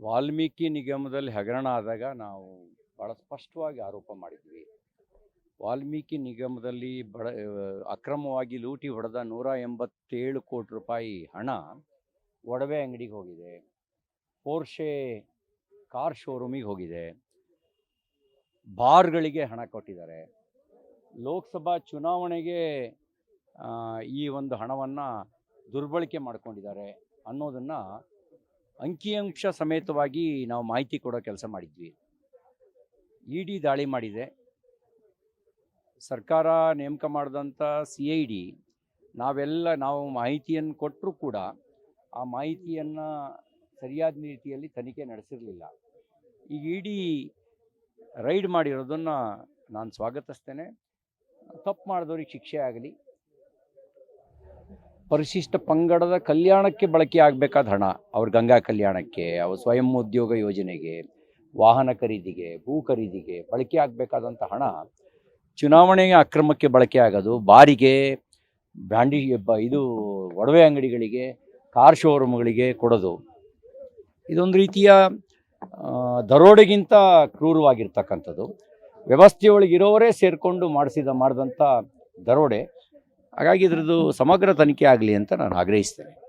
ವಾಲ್ಮೀಕಿ ನಿಗಮದಲ್ಲಿ ಹಗರಣ ಆದಾಗ ನಾವು ಭಾಳ ಸ್ಪಷ್ಟವಾಗಿ ಆರೋಪ ಮಾಡಿದ್ವಿ. ವಾಲ್ಮೀಕಿ ನಿಗಮದಲ್ಲಿ ಬಡ, ಅಕ್ರಮವಾಗಿ ಲೂಟಿ ಹೊಡೆದ ನೂರ ಎಂಬತ್ತೇಳು ಕೋಟಿ ರೂಪಾಯಿ ಹಣ ಒಡವೆ ಅಂಗಡಿಗೆ ಹೋಗಿದೆ. ಪೋರ್ಷೆ ಕಾರ್ ಶೋರೂಮಿಗೆ ಹೋಗಿದೆ. ಬಾರ್ಗಳಿಗೆ ಹಣ ಕೊಟ್ಟಿದ್ದಾರೆ. ಲೋಕಸಭಾ ಚುನಾವಣೆಗೆ ಈ ಒಂದು ಹಣವನ್ನು ದುರ್ಬಳಕೆ ಮಾಡ್ಕೊಂಡಿದ್ದಾರೆ ಅನ್ನೋದನ್ನು ಅಂಕಿಅಂಶ ಸಮೇತವಾಗಿ ನಾವು ಮಾಹಿತಿ ಕೊಡೋ ಕೆಲಸ ಮಾಡಿದ್ವಿ. ಇ ಡಿ ದಾಳಿ ಮಾಡಿದೆ. ಸರ್ಕಾರ ನೇಮಕ ಮಾಡಿದಂಥ ಸಿ ಐ ಡಿ ನಾವೆಲ್ಲ ನಾವು ಮಾಹಿತಿಯನ್ನು ಕೊಟ್ಟರೂ ಕೂಡ ಆ ಮಾಹಿತಿಯನ್ನು ಸರಿಯಾದ ರೀತಿಯಲ್ಲಿ ತನಿಖೆ ನಡೆಸಿರಲಿಲ್ಲ. ಈಗ ಇ ಡಿ ರೈಡ್ ಮಾಡಿರೋದನ್ನು ನಾನು ಸ್ವಾಗತಿಸ್ತೇನೆ. ತಪ್ಪು ಮಾಡಿದವ್ರಿಗೆ ಶಿಕ್ಷೆ ಆಗಲಿ. ಪರಿಶಿಷ್ಟ ಪಂಗಡದ ಕಲ್ಯಾಣಕ್ಕೆ ಬಳಕೆ ಆಗಬೇಕಾದ ಹಣ. ಅವ್ರ ಗಂಗಾ ಕಲ್ಯಾಣಕ್ಕೆ, ಅವ್ರ ಸ್ವಯಂ ಉದ್ಯೋಗ ಯೋಜನೆಗೆ, ವಾಹನ ಖರೀದಿಗೆ, ಭೂ ಖರೀದಿಗೆ ಬಳಕೆ ಆಗಬೇಕಾದಂಥ ಹಣ ಚುನಾವಣೆಗೆ ಅಕ್ರಮಕ್ಕೆ ಬಳಕೆ ಆಗೋದು. ಬಾರಿಗೆ ಬ್ಯಾಂಡಿ, ಬ- ಇದು ಒಡವೆ ಅಂಗಡಿಗಳಿಗೆ, ಕಾರ್ ಶೋರೂಮ್ಗಳಿಗೆ ಕೊಡೋದು. ಇದೊಂದು ರೀತಿಯ ದರೋಡೆಗಿಂತ ಕ್ರೂರವಾಗಿರ್ತಕ್ಕಂಥದ್ದು. ವ್ಯವಸ್ಥೆಯೊಳಗಿರೋರೇ ಸೇರಿಕೊಂಡು ಮಾಡಿಸಿದ, ಮಾಡಿದಂಥ ದರೋಡೆ. ಹಾಗಾಗಿ ಇದರದ್ದು ಸಮಗ್ರ ತನಿಖೆ ಆಗಲಿ ಅಂತ ನಾನು ಆಗ್ರಹಿಸ್ತೇನೆ.